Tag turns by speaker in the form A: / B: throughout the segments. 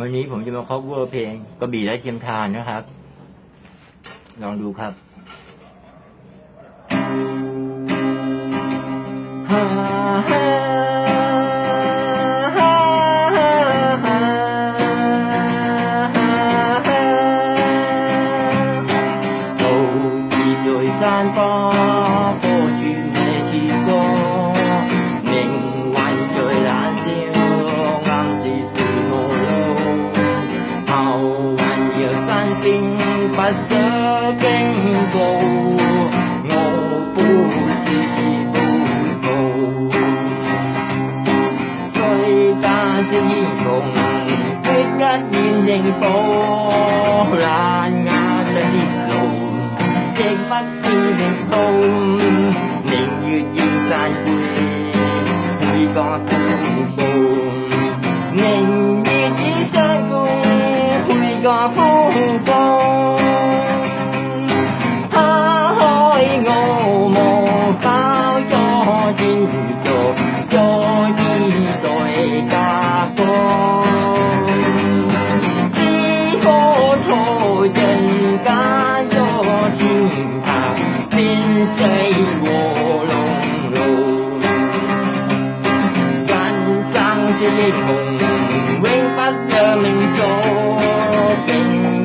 A: วันนี้ผมจะมาคอบเวอร์เพลงกระบี่และเทียงทานนะครับ ลองดูครับฮ่าฮ่า山峰。 จะยิ่งคงเป็นการยินยิงโปลานงานจะดิบลงเจ็บมักซีเด็กคงเด็กยืดยืนสายคุยคุยกอดคุยโป 变世和龙路。人争之梦，永不让命数，更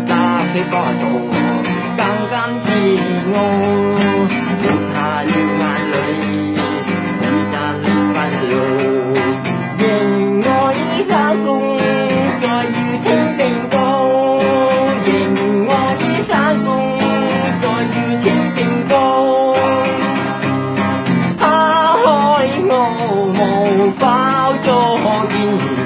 A: 加非不道，更甘自傲， you